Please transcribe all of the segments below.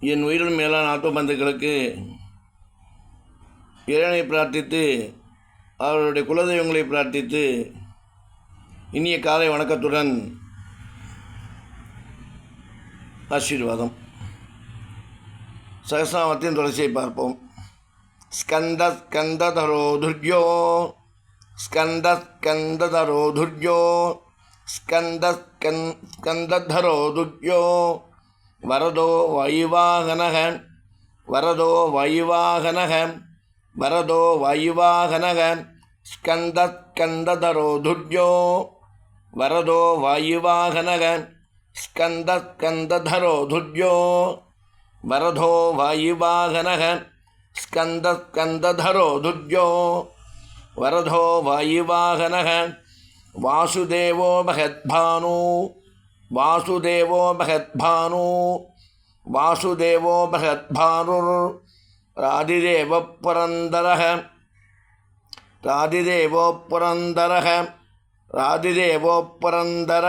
என் உயிரின் மேலான ஆத்ம பந்துக்களுக்கு இறைவனை பிரார்த்தித்து அவருடைய குலதெய்வங்களை பிரார்த்தித்து இனிய காலை வணக்கத்துடன் ஆசீர்வாதம். சகசிராமத்தின் தொடர்ச்சியை பார்ப்போம். ஸ்கந்த ஸ்கந்ததரோ துர்யோ ஸ்கந்த ஸ்கந்ததரோ துர்யோ ஸ்கந்த ஸ்கந் ஸ்கந்ததரோ துர்யோ வரதோ வாயுவாகனக வரதோ வாயுவாகனக வரதோ வாயுவாகனக ஸ்கந்தஸ்கந்ததரோ துர்யோ வரதோ வாயுவாகனக ஸ்கந்தஸ்கந்ததரோ துர்யோ வரதோ வாயுவாகனக ஸ்கந்தஸ்கந்ததரோ துர்யோ வரதோ வாயுவாகனக வாசுதேவோ மகத்பானு वासुदेव महद्भानु वासुदेव महद्भानुरादिदेव पुरंदर रादिदेवो पुरंदर रादिदेवो पुरंदर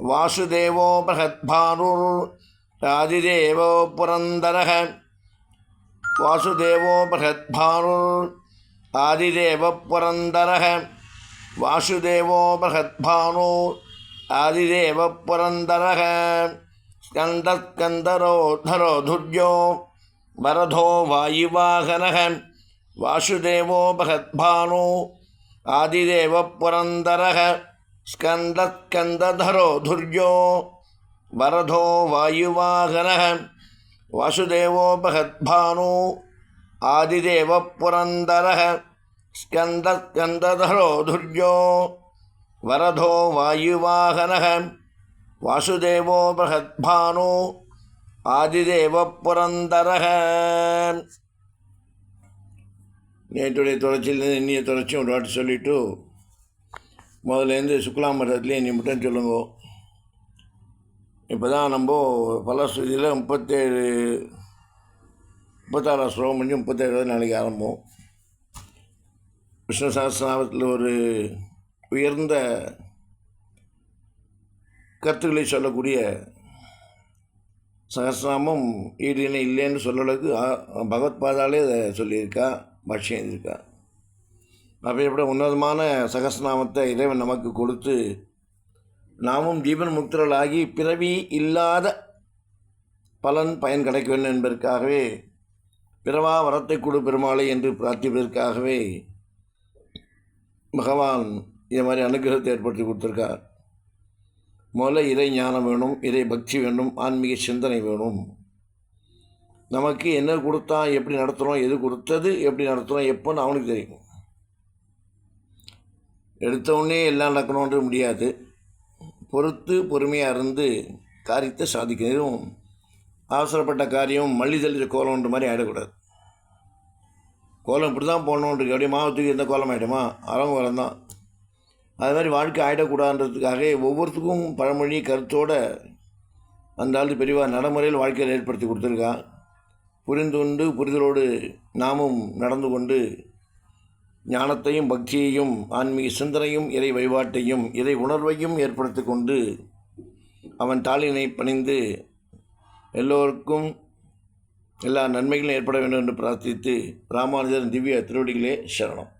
वासुदेव बृहद्भानुर्रादिदेवो पुरंदर वासुदेव बृहद्भानुर्रादिदेव पुरंदर वासुदेव बृहद्भानुर् आदिदेव पुरंदर। स्कंद स्कंदरोधरो धुर्यो वरधो वायुवाहन। वासुदेव बृहद्भानु आदिदेव पुरंदर। स्कंद स्कंदधरो धुर्यो वरधो वायुवाहन। वासुदेव बृहद्भानु आदिदेव पुरंदर। स्कंद स्कंदधरो धुर्यो வரதோ வாயுவாகனः வாசுதேவோ பகத்பானு ஆதிதேவ புரந்தரः நேற்றுடைய தொடர்ச்சியிலேருந்து இன்னிய தொடர்ச்சியும் ஒரு வாட்டி சொல்லிவிட்டு முதலேருந்து சுக்லா மட்டத்துலேயே நீ மட்டும் சொல்லுங்க. இப்போ தான் நம்ம பலஸ்ருதியில் முப்பத்தேழு முப்பத்தாறாம் ஸ்லோகம் முடிஞ்சு முப்பத்தேழு நாளைக்கு ஆரம்பம். விஷ்ணு சகசிரநாமத்தில் ஒரு உயர்ந்த கருத்துக்களை சொல்லக்கூடிய சகசிரநாமம் ஈடு இணை இல்லைன்னு சொல்லளவுக்கு பகவத்பாதாலே அதை சொல்லியிருக்கா பாஷ்யம் எழுதியிருக்கா. அப்படிப்பட்ட உன்னதமான சகசிரநாமத்தை இறைவன் நமக்கு கொடுத்து நாமும் ஜீவன் முக்தர்களாகி பிறவி இல்லாத பலன் பயன் கிடைக்க வேண்டும் என்பதற்காகவே பிறவா வரத்தை கொடு பெருமாளை என்று பிரார்த்திப்பதற்காகவே பகவான் இது மாதிரி அனுகிரகத்தை ஏற்படுத்தி கொடுத்துருக்கார். முதல்ல இறை ஞானம் வேணும் இறை பக்தி வேணும் ஆன்மீக சிந்தனை வேணும். நமக்கு என்ன கொடுத்தா எப்படி நடத்துகிறோம் எது கொடுத்தது எப்படி நடத்துகிறோம் எப்போன்னு அவனுக்கு தெரியும். எடுத்தவுடனே எல்லாம் நடக்கணுன்றது முடியாது. பொறுத்து பொறுமையாக இருந்து காரியத்தை சாதிக்கணும். அவசரப்பட்ட காரியம் மல்லிதளிச்ச கோலம்ன்ற மாதிரி ஆகிடக்கூடாது கோலம் இப்படி தான் போடணுன்றது அப்படியே மாவத்துக்கு எந்த கோலம் ஆகிடுமா அறம் கோலம் தான் அது மாதிரி வாழ்க்கை ஆகிடக்கூடாதுன்றதுக்காக ஒவ்வொருத்துக்கும் பழமொழி கருத்தோடு அந்த ஆள் பெரியவா நடைமுறையில் வாழ்க்கையில் ஏற்படுத்தி கொடுத்துருக்கா. புரிந்துண்டு புரிதலோடு நாமும் நடந்து கொண்டு ஞானத்தையும் பக்தியையும் ஆன்மீக சிந்தனையும் இறை வழிபாட்டையும் இறை உணர்வையும் ஏற்படுத்தி கொண்டு அவன் தாளினை பணிந்து எல்லோருக்கும் எல்லா நன்மைகளும் ஏற்பட வேண்டும் என்று பிரார்த்தித்து ராமானுஜன் திவ்ய திருவடிகளே சரணம்.